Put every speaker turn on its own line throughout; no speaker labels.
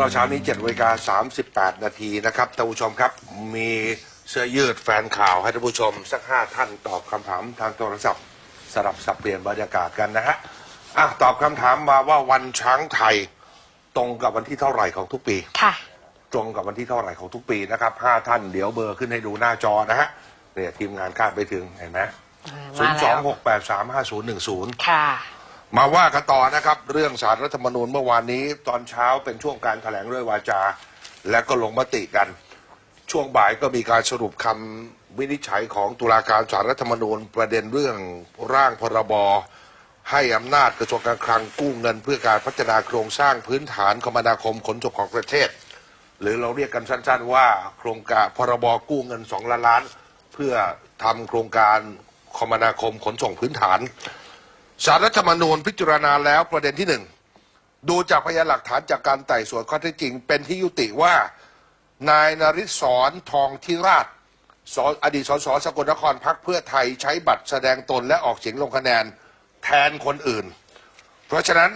เราเช้านี้7นาฬิกา38นาทีนะครับท่านผู้ชมครับมีเสื้อยืดแฟนข่าวให้ท่านผู้ชม สักห้าท่านตอบคำถามทางโทรศัพท์สลับสับเปลี่ยนบรรยากาศกันนะฮะอะตอบคำถามมาว่าวันช้างไทยตรงกับวันที่เท่าไหร่ของทุกปี
ค่ะ
ตรงกับวันที่เท่าไหร่ของทุกปีนะครับห้าท่านเดี๋ยวเบอร์ขึ้นให้ดูหน้าจอนะฮะเนี่ยทีมงานคาดไปถึงเห็นไหม
อ่า
ศู
มาน
ย์ส
แล้
อง
ว
หกแปดสามห้าศูนย์หนึ่งศูนย์
ค่ะ
มาว่ากันต่อนะครับ เรื่องสารรัฐธรรมนูญเมื่อวานนี้ ตอนเช้าเป็นช่วงการแถลงด้วยวาจา และก็ลงมติกัน ช่วงบ่ายก็มีการสรุปคำวินิจฉัยของตุลาการสารรัฐธรรมนูญ ประเด็นเรื่องร่างพรบให้อำนาจกระทรวงการคลังกู้เงิน เพื่อการพัฒนาโครงสร้างพื้นฐานคมนาคมขนส่งของประเทศ หรือเราเรียกกันสั้น ๆ ว่า โครงการพรบกู้เงินสองล้านล้าน เพื่อทำโครงการคมนาคมขนส่งพื้นฐาน สารรัฐธรรมนูญพิจารณาแล้วประเด็นที่หนึ่งดูจากพยานหลักฐานจากการไต่สวนข้อเท็จจริง เป็นที่ยุติว่า นายนริศรทองทิราชสอดีตสสสกลนครพักเพื่อไทยใช้บัตรแสดงตนและออกเสียงลงคะแนนแทนคนอื่น เพราะฉะนั้น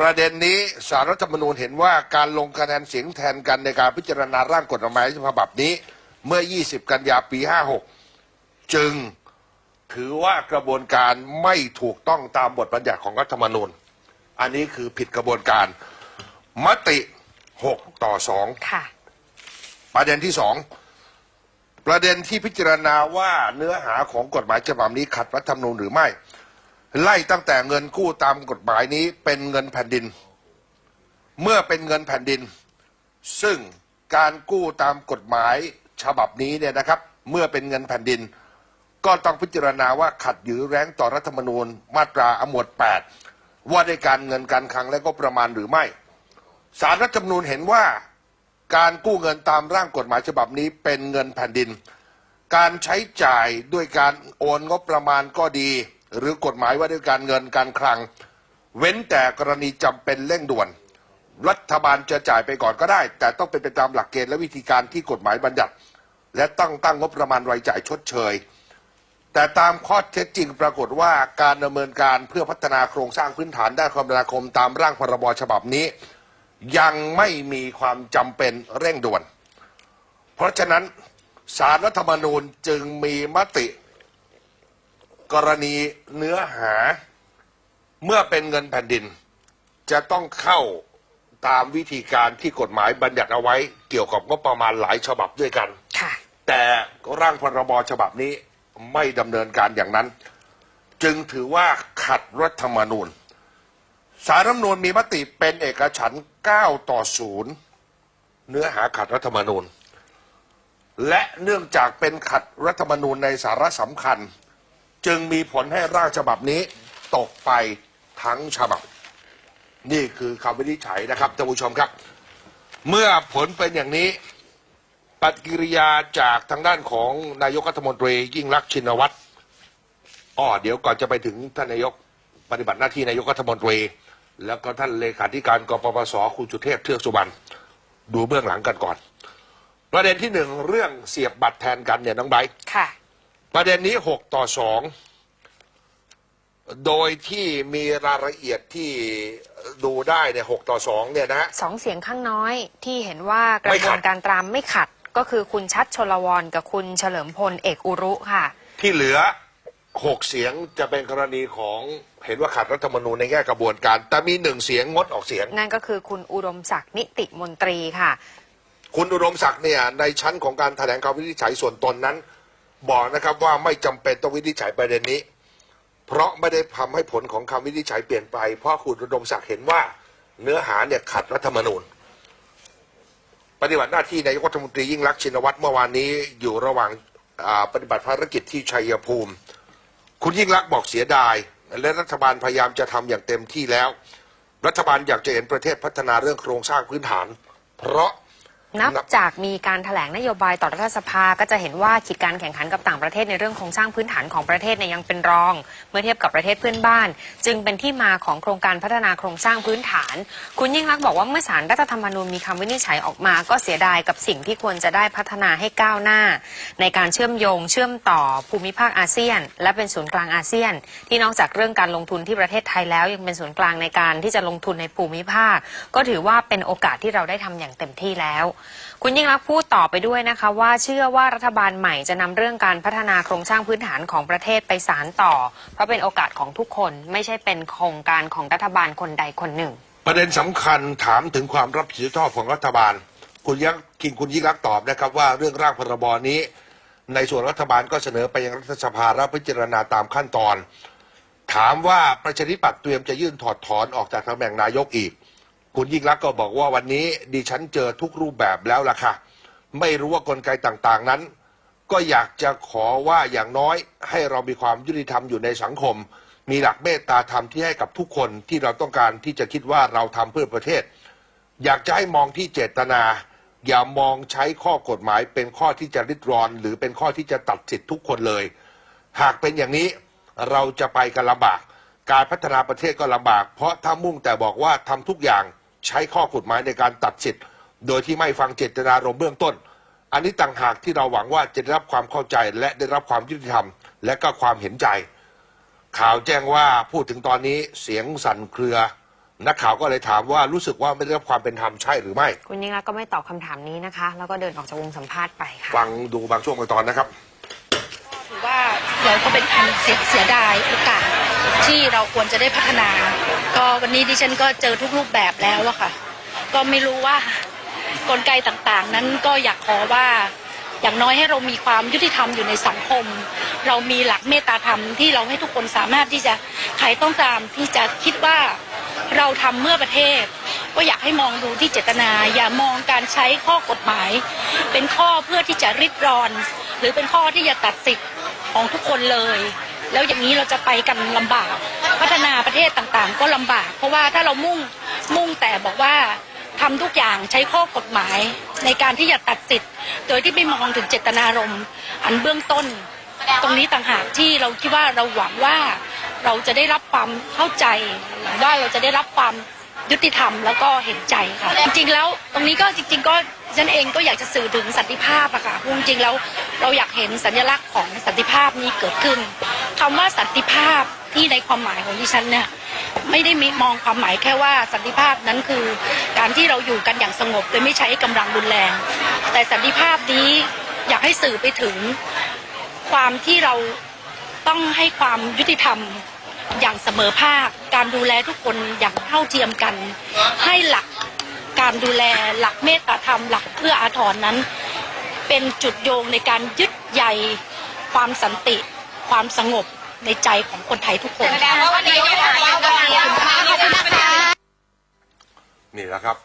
ประเด็นนี้สารรัฐธรรมนูญเห็นว่าการลงคะแนนเสียงแทนกันในการพิจารณาร่างกฎหมายฉบับนี้ เมื่อ 20 กันยาปี 56 จึง ถือว่ากระบวนการไม่ถูกต้องตามบทบัญญัติของรัฐธรรมนูญ อันนี้คือผิดกระบวนการ มติ6ต่อ
ค่ะ
2ประเด็นที่2ประเด็นที่พิจารณาว่าเนื้อหาของกฎหมายฉบับนี้ขัดรัฐธรรมนูญหรือไม่ ไล่ตั้งแต่เงินกู้ตามกฎหมายนี้เป็นเงินแผ่นดิน เมื่อเป็นเงินแผ่นดิน ซึ่งการกู้ตามกฎหมายฉบับนี้เนี่ยนะครับ เมื่อเป็นเงินแผ่นดิน ก็ต้องพิจารณาว่าขัดหรือแร้งต่อรัฐธรรมนูญมาตราอหมวด 8 ว่าด้การเงินการคลังและก็ประมาณหรือไม่สารรัฐธรรมนูญเห็นว่าการกู้เงินตามร่างกฎหมายฉบับนี้เป็นเงินแผ่นดิน การใช้จ่ายด้วยการโอนงบประมาณก็ดี หรือกฎหมายว่าด้วยการเงินการคลัง เว้นแต่กรณีจำเป็นเร่งด่วน รัฐบาลจะจ่ายไปก่อนก็ได้ แต่ต้องเป็นไปตามหลักเกณฑ์และวิธีการที่กฎหมายบัญญัติ และต้องตั้งงบประมาณรายจ่ายชดเชย แต่ตามข้อเท็จจริงปรากฏว่าการดำเนินการเพื่อพัฒนาโครงสร้างพื้นฐานด้านคมนาคมตามร่างพรบฉบับนี้ ยังไม่มีความจำเป็นเร่งด่วน เพราะฉะนั้นสารรัฐธรรมนูญจึงมีมติ กรณีเนื้อหาเมื่อเป็นเงินแผ่นดิน จะต้องเข้าตามวิธีการที่กฎหมายบัญญัติเอาไว้ เกี่ยวกับงบประมาณหลายฉบับด้วยกัน
ค่ะ
แต่ร่างพรบฉบับนี้ ไม่ดำเนินการอย่างนั้น จึงถือว่าขัดรัฐธรรมนูญ สารรัฐธรรมนูญมีมติเป็นเอกฉันท์9ต่อ0เนื้อหาขัดรัฐธรรมนูญ และเนื่องจากเป็นขัดรัฐธรรมนูญในสาระสำคัญ จึงมีผลให้ร่างฉบับนี้ตกไปทั้งฉบับ นี่คือคำวินิจฉัยนะครับท่านผู้ชมครับ เมื่อผลเป็นอย่างนี้ ปฏิกิริยาจากทางด้านของนายกรัฐมนตรียิ่งรักษณ์ชินวัตรอ้อเดี๋ยวก่อนจะไปถึงท่านนายกปฏิบัติหน้าที่นายกรัฐมนตรี แล้วก็ท่านเลขาธิการกปปสคุณสุเทพเทือกสุบรรณดูเบื้องหลังกันก่อน ประเด็นที่หนึ่งเรื่องเสียบบัตรแทนกันเนี่ยน้องไบร์ท
ค่ะ
ประเด็นนี้หกต่อสองโดยที่มีรายละเอียดที่ดูได้เนี่ยหกต่อสองเนี่ยนะฮะ
สองเสียงข้างน้อยที่เห็นว่ากระ
ไม่
บ
ขั
ว
ด
นการตามไม่ขัด ก็คือคุณชัดชลวรกับคุณเฉลิมพลเอกอุรุค่ะ
ที่เหลือหกเสียงจะเป็นกรณีของเห็นว่าขัดรัฐธรรมนูญในแง่กระบวนการ แต่มีหนึ่งเสียงงดออกเสียง
นั่นก็คือคุณอุดมศักดิ์นิติมนตรีค่ะ
คุณอุดมศักดิ์เนี่ยในชั้นของการแถลงคำวินิจฉัยส่วนตนนั้น บอกนะครับว่าไม่จำเป็นต้องวินิจฉัยประเด็นนี้ เพราะไม่ได้ทำให้ผลของคำวินิจฉัยเปลี่ยนไป เพราะคุณอุดมศักดิ์เห็นว่าเนื้อหาเนี่ยขัดรัฐธรรมนูญ ปฏิบัติหน้าที่นายกรัฐมนตรียิ่งรักษณ์ชินวัตรเมื่อวานนี้อยู่ระหว่างปฏิบัติภารกิจที่ชัยภูมิ คุณยิ่งรักษณ์บอกเสียดาย และรัฐบาลพยายามจะทำอย่างเต็มที่แล้ว รัฐบาลอยากจะเห็นประเทศพัฒนาเรื่องโครงสร้างพื้นฐาน เพราะ
นับจากมีการถแถลงนโยบายต่อรัฐสภาก็จะเห็นว่าขีดการแข่งขันกับต่างประเทศในเรื่องโครงสร้างพื้นฐานของประเทศเนี่ยยังเป็นรอง เมื่อเทียบกับประเทศเพื่อนบ้าน จึงเป็นที่มาของโครงการพัฒนาโครงสร้างพื้นฐาน คุณยิ่งรักษณ์บอกว่าเมื่อสารรัฐธรรมนูญมีคำวินิจฉัยออกมา ก็เสียดายกับสิ่งที่ควรจะได้พัฒนาให้ก้าวหน้า ในการเชื่อมโยง เชื่อมต่อภูมิภาคอาเซียน และเป็นศูนย์กลางอาเซียน ที่นอกจากเรื่องการลงทุนที่ประเทศไทยแล้ว ยังเป็นศูนย์กลางในการที่จะลงทุนในภูมิภาค ก็ถือว่าเป็นโอกาสที่เราได้ทำอย่างเต็มที่แล้วคุณยิ่งรักษณ์พูดต่อไปด้วยนะคะว่าเชื่อว่ารัฐบาลใหม่จะนำเรื่องการพัฒนาโครงสร้างพื้นฐานของประเทศไปสานต่อ เพราะเป็นโอกาสของทุกคนไม่ใช่เป็นโครงการของรัฐบาลคนใดคนหนึ่ง
ประเด็นสำคัญถามถึงความรับผิดชอบของรัฐบาล คุณยักษ์กินคุณยิ่งรักษณ์ตอบนะครับว่าเรื่องร่างพรบนี้ ในส่วนรัฐบาลก็เสนอไปยังรัฐสภารับพิจารณาตามขั้นตอน ถามว่าประชาธิปัตย์เตรียมจะยื่นถอดถอนออกจากตำแหน่งนายกอีก คุณยิ่งรักษณ์ก็บอกว่าวันนี้ดิฉันเจอทุกรูปแบบแล้วล่ะค่ะ ไม่รู้ว่ากลไกต่างๆนั้น ก็อยากจะขอว่าอย่างน้อย ให้เรามีความยุติธรรมอยู่ในสังคม มีหลักเมตตาธรรมที่ให้กับทุกคนที่เราต้องการที่จะคิดว่าเราทำเพื่อประเทศ อยากจะให้มองที่เจตนา อย่ามองใช้ข้อกฎหมายเป็นข้อที่จะริดรอน หรือเป็นข้อที่จะตัดสิทธิ์ทุกคนเลย หากเป็นอย่างนี้เราจะไปกันลำบาก การพัฒนาประเทศก็ลำบาก เพราะถ้ามุ่งแต่บอกว่าทำทุกอย่าง ใช้ข้อกฎหมายในการตัดสิทธิ์ โดยที่ไม่ฟังเจตนารมณ์เบื้องต้น อันนี้ต่างหากที่เราหวังว่าจะได้รับความเข้าใจและได้รับความยุติธรรม และก็ความเห็นใจ ข่าวแจ้งว่าพูดถึงตอนนี้เสียงสั่นเครือ นักข่าวก็เลยถามว่ารู้สึกว่าไม่ได้รับความเป็นธรรมใช่หรือไม่
คุณยิ่งรักษณ์ก็ไม่ตอบคำถามนี้นะคะ แล้วก็เดินออกจากวงสัมภาษณ์ไปค่ะ
ฟังดูบางช่วงบางตอนนะครับ
ถือ ว่าเราก็เป็นการเสียเสียดายโอกาสที่เราควรจะได้พัฒนา ก็วันนี้ดิฉันก็เจอทุกรูปแบบแล้วอะค่ะ ก็ไม่รู้ว่ากลไกต่างๆ นั้นก็อยากขอว่าอย่างน้อยให้เรามีความยุติธรรมอยู่ในสังคม เรามีหลักเมตตาธรรมที่เราให้ทุกคนสามารถที่จะใครต้องตามที่จะคิดว่าเราทำเมื่อประเทศ ก็อยากให้มองดูที่เจตนา อย่ามองการใช้ข้อกฎหมาย เป็นข้อเพื่อที่จะริดรอน หรือเป็นข้อที่จะตัดสิทธิ์ ของทุกคนเลย แล้วอย่างนี้เราจะไปกันลำบาก พัฒนาประเทศต่างๆ ก็ลำบาก เพราะว่าถ้าเรามุ่งมุ่งแต่บอกว่าทำทุกอย่างใช้ข้อกฎหมาย ในการที่จะตัดสิทธิ์ โดยที่ไม่มองถึงเจตนารมณ์อันเบื้องต้น ตรงนี้ต่างหากที่เราคิดว่าเราหวังว่าเราจะได้รับความเข้าใจหวังว่าเราจะได้รับความยุติธรรมแล้วก็เห็นใจค่ะจริงๆแล้วตรงนี้ก็จริง ๆ ก็ ฉันเองก็อยากจะสื่อถึงสันติภาพอะค่ะจริงๆแล้วเราอยากเห็นสัญลักษณ์ของสันติภาพนี้เกิดขึ้นคำว่าสันติภาพที่ในความหมายของดิฉันเนี่ยไม่ได้มีมองความหมายแค่ว่าสันติภาพนั้นคือ การที่เราอยู่กันอย่างสงบโดยไม่ใช้กำลังรุนแรง แต่สันติภาพนี้อยากให้สื่อไปถึงความที่เราต้องให้ความยุติธรรมอย่างเสมอภาค การดูแลทุกคนอย่างเท่าเทียมกัน ให้หลักการดูแลหลักเมตตา ธรรมหลักเพื่ออาทรนั้น เป็นจุดโยงในการยึดใยความสันติ ความสงบในใจของคนไทยทุกคน
นี่แหละครับ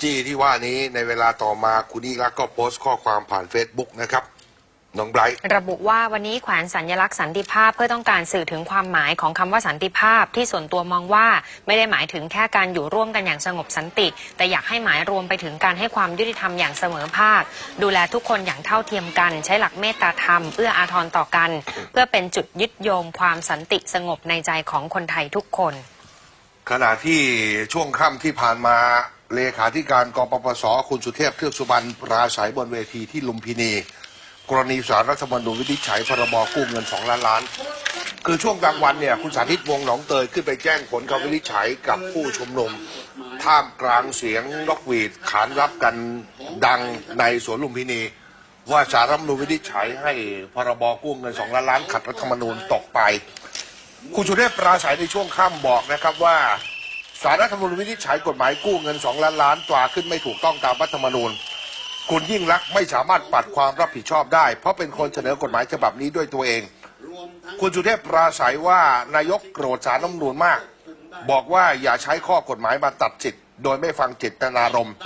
จี้ที่ว่านี้ในเวลาต่อมาคุณยิ่งรักษณ์ก็โพสต์ข้อความผ่าน Facebook นะครับ น้องไบรท์
ระบุว่าวันนี้แขวนสัญลักษณ์สันติภาพเพื่อต้องการสื่อถึงความหมายของคำว่าสันติภาพที่ส่วนตัวมองว่าไม่ได้หมายถึงแค่การอยู่ร่วมกันอย่างสงบสันติ แต่อยากให้หมายรวมไปถึงการให้ความยุติธรรมอย่างเสมอภาค ดูแลทุกคนอย่างเท่าเทียมกัน ใช้หลักเมตตาธรรมเอื้ออาทรต่อกัน เพื่อเป็นจุดยึดโยงความสันติสงบในใจของคนไทยทุกคน
ขณะที่ช่วงค่ำที่ผ่านมาเลขาธิการกปปสคุณสุเทพเทือกสุบรรณปราศัยบนเวทีที่ลุมพินี กรณีสารรัฐธรรมนูญวินิจฉัยพรบกู้เงินสองล้านล้าน คือช่วงกลางวันเนี่ยคุณสาธิตวงศ์หนองเตยขึ้นไปแจ้งผลคำวินิจฉัยกับผู้ชุมนุม ท่ามกลางเสียงนกหวีดขานรับกันดังในสวนลุมพินี ว่าสารรัฐธรรมนูญวินิจฉัยให้พรบกู้เงินสองล้านล้านขัดรัฐธรรมนูญตกไป คุณสุเทพปราศัยในช่วงค่ำบอกนะครับว่าสารรัฐธรรมนูญวินิจฉัยกฎหมายกู้เงินสองล้านล้านตราขึ้นไม่ถูกต้องตามรัฐธรรมนูญ คุณยิ่งรักษณ์ไม่สามารถปัดความรับผิดชอบได้ เพราะเป็นคนเสนอกฎหมายฉบับนี้ด้วยตัวเอง คุณสุเทพปราศัยว่านายกโกรธสารรัฐธรรมนูมาก บอกว่าอย่าใช้ข้อกฎหมายมาตัดสิทธิ์โดยไม่ฟังเจตนารมณ์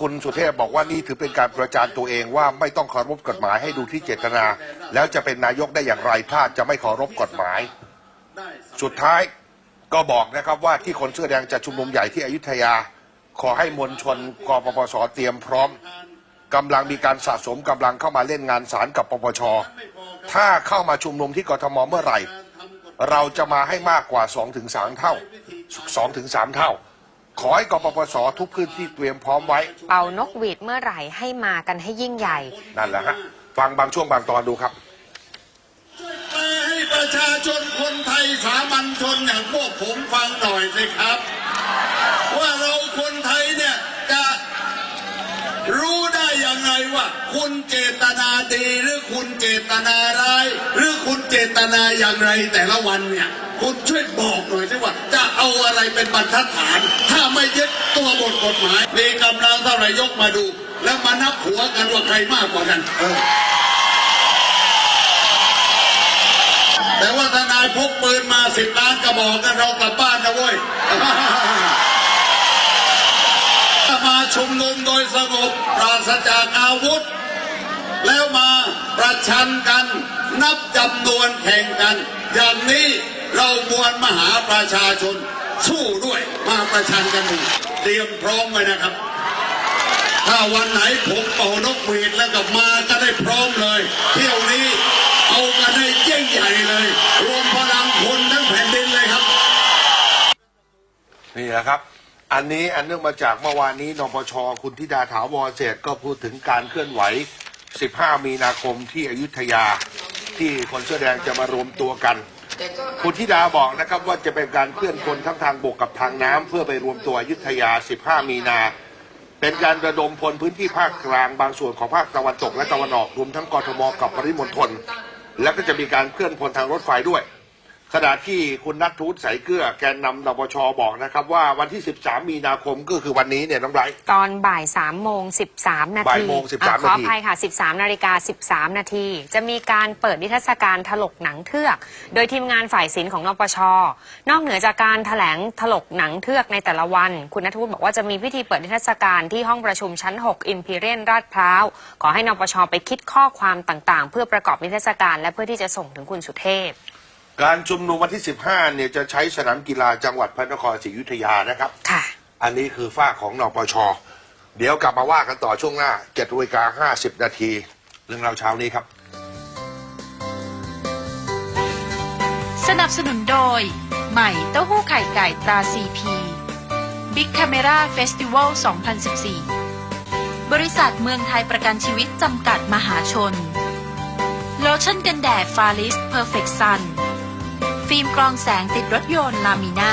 คุณสุเทพบอกว่านี่ถือเป็นการประจานตัวเองว่าไม่ต้องเคารพกฎหมายให้ดูที่เจตนา แล้วจะเป็นนายกได้อย่างไรถ้าจะไม่เคารพกฎหมาย สุดท้ายก็บอกนะครับว่าที่คนเสื้อแดงจะชุมนุมใหญ่ที่อยุธยา ขอให้มวลชนกปปสเตรียมพร้อมกำลังมีการสะสมกำลังเข้ามาเล่นงานศาลกับปปช ถ้าเข้ามาชุมนุมที่กทมเมื่อไหร่ เราจะมาให้มากกว่า2-3เท่า2-3เท่า ขอให้กปปสทุกพื้นที่เตรียมพร้อมไว้
เป่านกหวีดเมื่อไหร่ให้มากันให้ยิ่งใหญ่
นั่นแหละฮะ ฟังบางช่วงบางตอนดูครับ
แปลให้ประชาชนคนไทยสามัญชนอย่างพวกผมฟังหน่อยสิครับ ว่าเราคนไทยเนี่ยจะรู้ได้ยังไงว่า คุณเจตนาดีหรือคุณเจตนาร้ายหรือคุณเจตนาอย่างไรแต่ละวันเนี่ยคุณช่วยบอกหน่อยสิว่า จะเอาอะไรเป็นบรรทัดฐาน ถ้าไม่ยึดตัวบทกฎหมายมีกำลังเท่าไหรยกมาดู แล้วมานับหัวกันว่าใครมากกว่ากันเออแต่ว่าทนายพกปืนมาสิบล้านกระบอกกันเรากลับบ้านนะเว้ย มาชุมนุมโดยสงบปราศจากอาวุธ แล้วมาประชันกัน นับจำนวนแข่งกัน อย่างนี้เรามวลมหาประชาชนสู้ด้วยมาประชันกันดูเตรียมพร้อมไว้นะครับ ถ้าวันไหนผมเป่านกหวีดแล้วก็มาก็ได้พร้อมเลย เที่ยวนี้เอากันให้ยิ่งใหญ่เลย รวมพลังคนทั้งแผ่นดินเลยครับ
นี่แหละครับ อันนี้อันเนื่องมาจากเมื่อวานนี้นปชคุณธิดาถาวรเศรษก็พูดถึงการเคลื่อนไหว 15 มีนาคมที่อยุธยาที่คนเสื้อแดงจะมารวมตัวกัน คุณธิดาบอกนะครับว่าจะเป็นการเคลื่อนคนทั้งทางบกกับทางน้ำเพื่อไปรวมตัวอยุธยา 15 มีนา เป็นการระดมพลพื้นที่ภาคกลางบางส่วนของภาคตะวันตกและตะวันออกรวมทั้งกรทมกับปริมณฑลแล้วก็จะมีการเคลื่อนพลทางรถไฟด้วย ขณะที่คุณนัททูตใสเกลือแกนนำนปชบอกนะครับ ว่าวันที่ 13 มีนาคมก็คือวันนี้เนี่ยน้องไบรท์
ตอนบ่าย3โมง13 นาที
บ่ายโมง13
อะขอ
นาที
อภัยค่ะ 13 นาฬิกา 13 นาที จะมีการเปิดนิทรรศการถลกหนังเทือก โดยทีมงานฝ่ายศิลป์ของนปช นอกเหนือจากการถแถลงถลกหนังเทือกในแต่ละวัน คุณนัทวุฒิบอกว่าจะมีพิธีเปิดนิทรรศการที่ห้องประชุมชั้น 6 อิมพีเรียนราดพร้าว ขอให้นปชไปคิดข้อความต่างๆ เพื่อประกอบนิทรรศการและเพื่อที่จะส่งถึงคุณสุเทพ
การชุมนุมวันที่ 15 เนี่ยจะใช้สนามกีฬาจังหวัดพระนครศรีอยุธยานะครับ
ค่ะ
อันนี้คือฝ้ากของนปช เดี๋ยวกลับมาว่ากันต่อช่วงหน้า7นาฬิกา50นาที เรื่องเราวเช้านี้ครับ
สนับสนุนโดย ใหม่เต้าหู้ไข่ไก่ตราซีพีบิ๊กคาเมราเฟสติวัล2014 บริษัทเมืองไทยประกันชีวิตจำกัดมหาชน โลชั่นกันแดดฟาลิสเพอร์เฟกซัน ฟิล์มกรองแสงติดรถยนต์ลามิน่า